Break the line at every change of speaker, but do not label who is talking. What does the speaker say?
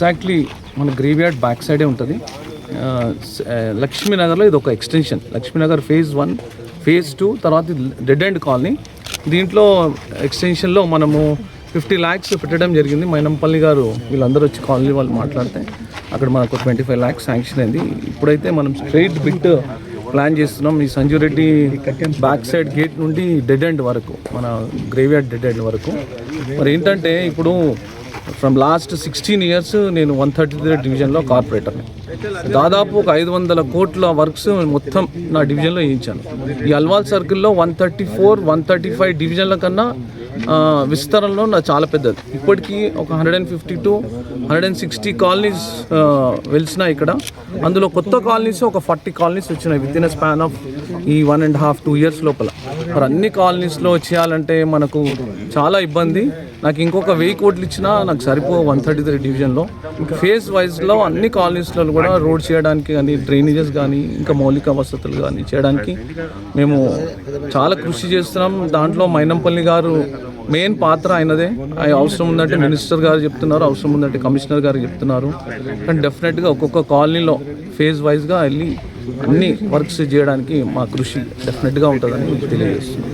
Exactly మన graveyard back సైడే ఉంటుంది. లక్ష్మీనగర్లో ఇది ఒక extension. Lakshminagar phase one phase two తర్వాత డెడ్ అండ్ కాలనీ. దీంట్లో ఎక్స్టెన్షన్లో మనము ఫిఫ్టీ ల్యాక్స్ పెట్టడం జరిగింది. మైనంపల్లి గారు వీళ్ళందరూ వచ్చి కాలనీ వాళ్ళు మాట్లాడితే అక్కడ మనకు ట్వంటీ ఫైవ్ ల్యాక్స్ శాంక్షన్ అయింది. ఇప్పుడైతే మనం స్ట్రైట్ బిట్ ప్లాన్ చేస్తున్నాం. ఈ Sanjeev Reddy back side gate నుండి డెడ్ ఎండ్ వరకు మన గ్రేవ్యార్డ్ డెడ్ ఎండ్ వరకు. మరి ఏంటంటే ఇప్పుడు ఫ్రమ్ లాస్ట్ సిక్స్టీన్ ఇయర్స్ నేను వన్ థర్టీ త్రీ డివిజన్లో కార్పొరేటర్ని దాదాపు ఒక ఐదు వందల కోట్ల వర్క్స్ మొత్తం నా డివిజన్లో వేయించాను ఈ అల్వాల్ సర్కిల్లో one thirty four one thirty five డివిజన్ల కన్నా విస్తరణలో నా చాలా పెద్దది. ఇప్పటికీ ఒక hundred and fifty to hundred and sixty colonies వెలిసినాయి ఇక్కడ. అందులో కొత్త కాలనీస్ ఒక ఫార్టీ కాలనీస్ వచ్చినాయి with in a span of ఈ one and half two years లోపల. మరి అన్ని కాలనీస్లో చేయాలంటే మనకు చాలా ఇబ్బంది. నాకు ఇంకొక వెయ్యి కోట్లు ఇచ్చినా నాకు సరిపో వన్ థర్టీ త్రీ డివిజన్లో ఫేజ్ వైజ్లో అన్ని కాలనీస్లో కూడా రోడ్ చేయడానికి కానీ డ్రైనేజెస్ కానీ ఇంకా మౌలిక వసతులు కానీ చేయడానికి మేము చాలా కృషి చేస్తున్నాం. దాంట్లో మైనంపల్లి గారు మెయిన్ పాత్ర అయినదే అవసరం ఉందంటే మినిస్టర్ గారు చెప్తున్నారు అవసరం ఉందంటే కమిషనర్ గారు చెప్తున్నారు. కానీ డెఫినెట్గా ఒక్కొక్క కాలనీలో ఫేజ్ వైజ్గా వెళ్ళి అన్ని వర్క్స్ చేయడానికి మా కృషి డెఫినెట్గా ఉంటుందని తెలియజేస్తున్నాం.